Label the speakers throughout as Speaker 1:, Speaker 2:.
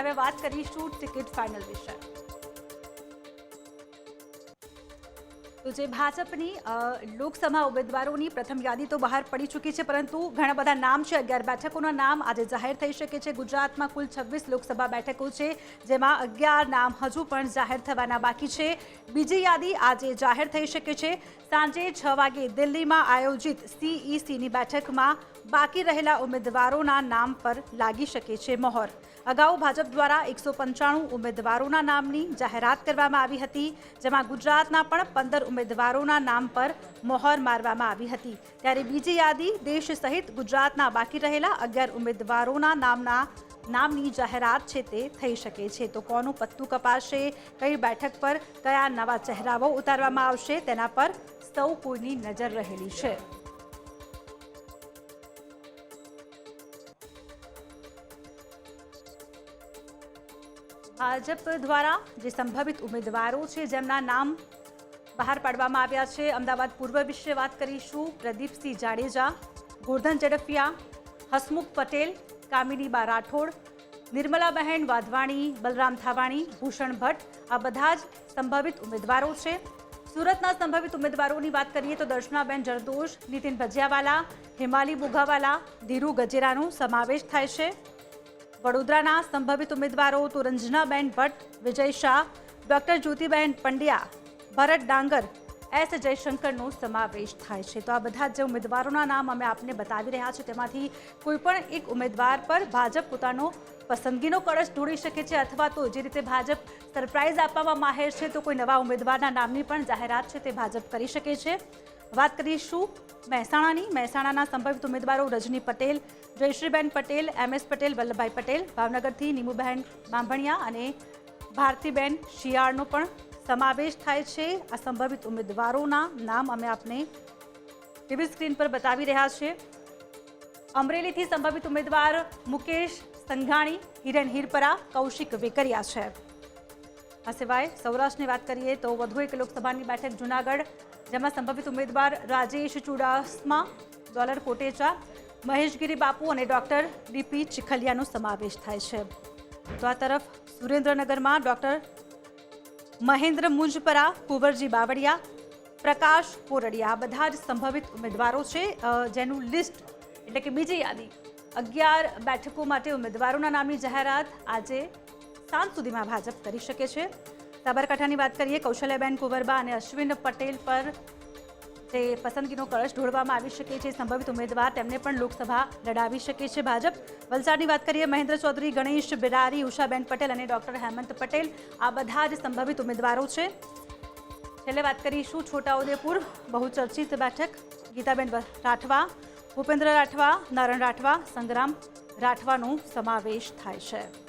Speaker 1: હવે વાત કરીશું ટિકિટ ફાઇનલ વિશે. તો જે ભાજપની લોકસભા ઉમેદવારોની પ્રથમ યાદી તો બહાર પડી ચૂકી છે, પરંતુ ઘણા બધા નામ છે. અગિયાર બેઠકોના નામ આજે જાહેર થઈ શકે છે. ગુજરાતમાં કુલ છવ્વીસ લોકસભા બેઠકો છે, જેમાં અગિયાર નામ હજુ પણ જાહેર થવાના બાકી છે. બીજી યાદી આજે જાહેર થઈ શકે છે. સાંજે છ વાગે દિલ્હીમાં આયોજિત સીઈસીની બેઠકમાં બાકી રહેલા ઉમેદવારોના નામ પર લાગી શકે છે મહોર. અગાઉ ભાજપ દ્વારા એકસો પંચાણું ઉમેદવારોના નામની જાહેરાત કરવામાં આવી હતી, જેમાં ગુજરાતના પણ પંદર ઉમેદવારોના નામ પર મોહર મારવામાં આવી હતી. ત્યારે બીજી યાદી દેશ સહિત ગુજરાતના બાકી રહેલા અગિયાર ઉમેદવારોના નામના નામની જાહેરાત છે તે થઈ શકે છે. તો કોનું પત્તું કપાશે, કઈ બેઠક પર કયા નવા ચહેરાઓ ઉતારવામાં આવશે તેના પર સૌ કોઈની નજર રહેલી છે. ભાજપ દ્વારા જે સંભવિત ઉમેદવારો છે, જેમના નામ બહાર પાડવામાં આવ્યા છે, અમદાવાદ પૂર્વ વિશે વાત કરીશું. પ્રદીપસિંહ જાડેજા, ગોરધન ઝડફિયા હસમુખ પટેલ, કામિનીબા રાઠોડ, નિર્મલાબહેન વાધવાણી, બલરામ થાવાણી, ભૂષણ ભટ્ટ, આ બધા જ સંભવિત ઉમેદવારો છે. સુરતના સંભવિત ઉમેદવારોની વાત કરીએ તો દર્શનાબેન જરદોશ, નીતિન ભજિયાવાલા, હિમાલી બુઘાવાલા ધીરુ ગજેરાનો સમાવેશ થાય છે. વડોદરાના સંભવિત ઉમેદવારો તો રંજનાબેન ભટ્ટ, વિજય શાહ, ડોક્ટર જ્યોતિબેન પંડ્યા, ભરત ડાંગર, એસ જયશંકરનો સમાવેશ થાય છે. તો આ બધા જ ઉમેદવારોના નામ અમે આપને બતાવી રહ્યા છીએ, તેમાંથી કોઈ પણ એક ઉમેદવાર પર ભાજપ પોતાનો પસંદગીનો કળશ ઢોળી શકે છે અથવા તો જે રીતે ભાજપ સરપ્રાઇઝ આપવામાં માહેર છે, તો કોઈ નવા ઉમેદવારના નામની પણ જાહેરાત છે તે ભાજપ કરી શકે છે. વાત કરીશું મહેસાણાની. મહેસાણાના સંભવિત ઉમેદવારો રજની પટેલ, જયશ્રીબેન પટેલ, એમ એસ પટેલ, વલ્લભભાઈ પટેલ, ભાવનગરથી નીમુબહેન બાંભણિયા અને ભારતીબેન શિયાળનો પણ સમાવેશ થાય છે. આ સંભવિત ઉમેદવારોના નામ અમે આપને ટીવી સ્ક્રીન પર બતાવી રહ્યા છીએ. અમરેલીથી સંભવિત ઉમેદવાર મુકેશ સંઘાણી, હિરેન હિરપરા, કૌશિક વેકરિયા છે. આ સિવાય સૌરાષ્ટ્રની વાત કરીએ તો વધુ એક લોકસભાની બેઠક જુનાગઢ, જેમાં સંભવિત ઉમેદવાર રાજેશ ચુડાસમા, ડોલર કોટેચા, મહેશગીરી બાપુ અને ડોક્ટર ડીપી ચિખલિયાનો સમાવેશ થાય છે. તો આ તરફ સુરેન્દ્રનગરમાં ડોક્ટર મહેન્દ્ર મુંજપરા, કુંવરજી બાવળિયા, પ્રકાશ કોરડિયા, આ બધા જ સંભવિત ઉમેદવારો છે. જેનું લિસ્ટ એટલે કે બીજી યાદી અગિયાર બેઠકો માટે ઉમેદવારોના નામની જાહેરાત આજે સાંજ સુધીમાં ભાજપ કરી શકે છે. સાબરકાંઠાની વાત કરીએ, કૌશલ્યાબેન કુંવરબા અને અશ્વિન પટેલ પર જે પસંદગીનો કળશ ઢોળવામાં આવી શકે છે. સંભવિત ઉમેદવાર તેમને પણ લોકસભા લડાવી શકે છે. ભાજપ વલસાડની વાત કરીએ, મહેન્દ્ર ચૌધરી, ગણેશ બિરારી, ઉષાબેન પટેલ અને ડોક્ટર હેમંત પટેલ આ બધા જ સંભવિત ઉમેદવારો છે. છેલ્લે વાત કરીશું છોટાઉદેપુર બહુચર્ચિત બેઠક. ગીતાબેન રાઠવા, ભૂપેન્દ્ર રાઠવા, નારણ રાઠવા, સંગ્રામ રાઠવાનો સમાવેશ થાય છે.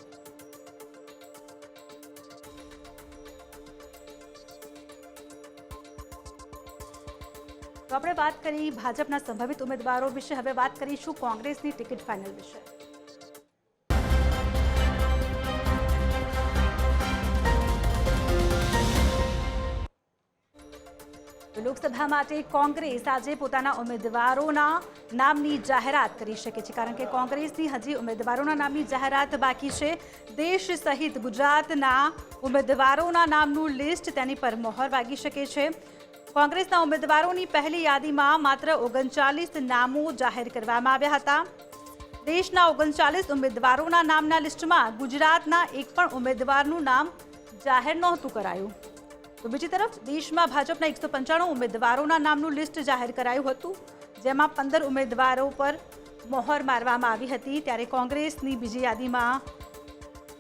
Speaker 1: તો આપણે વાત કરી ભાજપના સંભવિત ઉમેદવારો વિશે. હવે વાત કરીશું કોંગ્રેસની ટિકિટ ફાઇનલ વિશે. લોકસભા માટે કોંગ્રેસ આજે પોતાના ઉમેદવારોના નામની જાહેરાત કરી શકે છે, કારણ કે કોંગ્રેસની હજી ઉમેદવારોના નામની જાહેરાત બાકી છે. દેશ સહિત ગુજરાતના ઉમેદવારોના નામનું લિસ્ટ તેની પર મોહર વાગી શકે છે. કોંગ્રેસના ઉમેદવારોની પહેલી યાદીમાં માત્ર ઓગણચાલીસ નામો જાહેર કરવામાં આવ્યા હતા. દેશના ઓગણચાલીસ ઉમેદવારોના નામના લિસ્ટમાં ગુજરાતના એક પણ ઉમેદવારનું નામ જાહેર નહોતું કરાયું. તો બીજી તરફ દેશમાં ભાજપના એકસો પંચાણું ઉમેદવારોના નામનું લિસ્ટ જાહેર કરાયું હતું, જેમાં પંદર ઉમેદવારો પર મોહર મારવામાં આવી હતી. ત્યારે કોંગ્રેસની બીજી યાદીમાં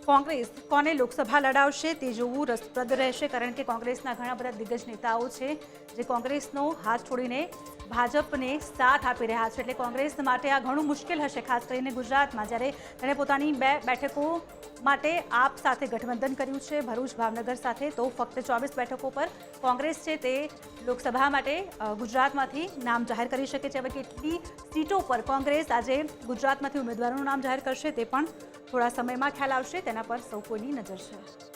Speaker 1: કોંગ્રેસ કોને લોકસભા લડાવશે તે જોવું રસપ્રદ રહેશે, કારણ કે કોંગ્રેસના ઘણા બધા દિગ્ગજ નેતાઓ છે જે કોંગ્રેસનો હાથ છોડીને ભાજપને સાથ આપી રહ્યા છે. એટલે કોંગ્રેસ માટે આ ઘણું મુશ્કેલ હશે, ખાસ કરીને ગુજરાતમાં, જ્યારે તેણે પોતાની બે બેઠકો માટે આપ સાથે ગઠબંધન કર્યું છે, ભરૂચ ભાવનગર સાથે. તો ફક્ત ચોવીસ બેઠકો પર કોંગ્રેસ છે તે લોકસભા માટે ગુજરાતમાંથી નામ જાહેર કરી શકે છે. હવે કેટલી સીટો પર કોંગ્રેસ આજે ગુજરાતમાંથી ઉમેદવારોનું નામ જાહેર કરશે તે પણ થોડા સમયમાં ખ્યાલ આવશે તેના પર સૌ કોઈની નજર છે.